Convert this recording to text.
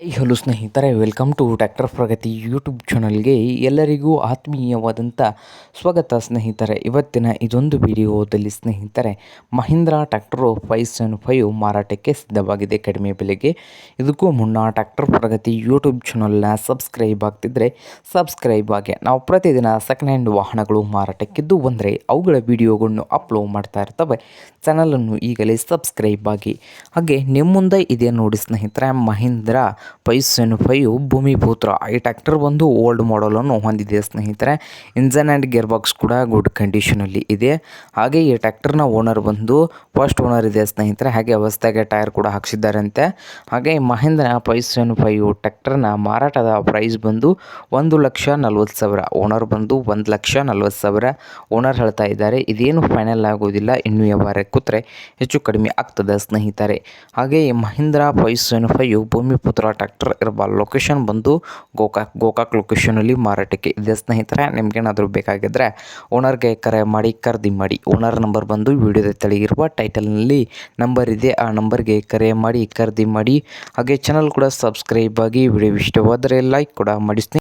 Hello ಸ್ನೇಹಿತರೆ, welcome to tractor Pragati YouTube ಚಾನಲ್ಗೆ ಎಲ್ಲರಿಗೂ ಆತ್ಮೀಯವಾದಂಥ ಸ್ವಾಗತ ಸ್ನೇಹಿತರೆ. ಇವತ್ತಿನ ಇದೊಂದು ವಿಡಿಯೋದಲ್ಲಿ ಸ್ನೇಹಿತರೆ, Mahindra tractor five seven five ಮಾರಾಟಕ್ಕೆ ಸಿದ್ಧವಾಗಿದೆ. ಕಡಿಮೆ ಬೆಲೆಗೆ. ಇದಕ್ಕೂ ಮುನ್ನ ಟ್ಯಾಕ್ಟರ್ ಪ್ರಗತಿ ಯೂಟ್ಯೂಬ್ ಚಾನಲ್ನ ಸಬ್ಸ್ಕ್ರೈಬ್ ಆಗ್ತಿದ್ರೆ ಸಬ್ಸ್ಕ್ರೈಬ್ ಆಗಿ. ನಾವು ಪ್ರತಿದಿನ ಸೆಕೆಂಡ್ ಹ್ಯಾಂಡ್ ವಾಹನಗಳು ಮಾರಾಟಕ್ಕಿದ್ದು ಬಂದರೆ ಅವುಗಳ ವಿಡಿಯೋಗಳನ್ನು ಅಪ್ಲೋಡ್ ಮಾಡ್ತಾ ಇರ್ತವೆ. ಚಾನಲನ್ನು ಈಗಲೇ ಸಬ್ಸ್ಕ್ರೈಬ್ ಆಗಿ. ಹಾಗೆ ನಿಮ್ಮ ಮುಂದೆ ಇದೆ ನೋಡಿ ಸ್ನೇಹಿತರೆ, Mahindra five seven five Bhoomiputra ಈ ಟ್ಯಾಕ್ಟರ್ ಬಂದು ಓಲ್ಡ್ ಮಾಡಲನ್ನು ಹೊಂದಿದೆ ಸ್ನೇಹಿತರೆ. ಇಂಜನ್ ಆ್ಯಂಡ್ ಗೇರ್ ಬಾಕ್ಸ್ ಕೂಡ ಗುಡ್ ಕಂಡೀಷನಲ್ಲಿ ಇದೆ. ಹಾಗೆ ಈ ಟ್ಯಾಕ್ಟರ್ನ ಓನರ್ ಬಂದು ಫಸ್ಟ್ ಓನರ್ ಇದೆ ಸ್ನೇಹಿತರೆ. ಹಾಗೆ ಹೊಸದಾಗಿ ಟೈರ್ ಕೂಡ ಹಾಕ್ಸಿದ್ದಾರಂತೆ. ಹಾಗೆ ಮಹೇಂದ್ರ ಫೈವ್ ಸೆವೆನ್ ಫೈವ್ ಟ್ಯಾಕ್ಟರ್ನ ಮಾರಾಟದ ಪ್ರೈಸ್ ಬಂದು ಒಂದು ಲಕ್ಷ ನಲ್ವತ್ತು ಸಾವಿರ. ಓನರ್ ಬಂದು ಒಂದು ಲಕ್ಷ ನಲ್ವತ್ತು ಸಾವಿರ. ಓನರ್ ಹೇಳ್ತಾ ಇದ್ದಾರೆ, ಇದೇನು ಫೈನಲ್ ಆಗೋದಿಲ್ಲ, ಇನ್ನೂ ವ್ಯವಹಾರ ಕೂತ್ರೆ ಹೆಚ್ಚು ಕಡಿಮೆ ಆಗ್ತದೆ ಸ್ನೇಹಿತರೆ. ಹಾಗೆ Mahindra five seven five Bhoomiputra tractor ಇರುವ ಲೊಕೇಶನ್ ಬಂದು ಗೋಕಾಕ್ ಗೋಕಾಕ್ ಲೊಕೇಶನಲ್ಲಿ ಮಾರಾಟಕ್ಕೆ ಇದೆ. ಸ್ನೇಹಿತರೆ ನಿಮ್ಗೇನಾದರೂ ಬೇಕಾಗಿದ್ದರೆ ಓನರ್ಗೆ ಕರೆ ಮಾಡಿ, ಖರೀದಿ ಮಾಡಿ. ಓನರ್ ನಂಬರ್ ಬಂದು ವಿಡಿಯೋದ ತೆಳಗಿರುವ ಟೈಟಲ್ನಲ್ಲಿ ನಂಬರ್ ಇದೆ. ಆ ನಂಬರ್ಗೆ ಕರೆ ಮಾಡಿ, ಖರೀದಿ ಮಾಡಿ. ಹಾಗೆ ಚಾನಲ್ ಕೂಡ ಸಬ್ಸ್ಕ್ರೈಬ್ ಆಗಿ ವಿಡಿಯೋ ಇಷ್ಟವಾದರೆ ಲೈಕ್ ಕೂಡ ಮಾಡಿ.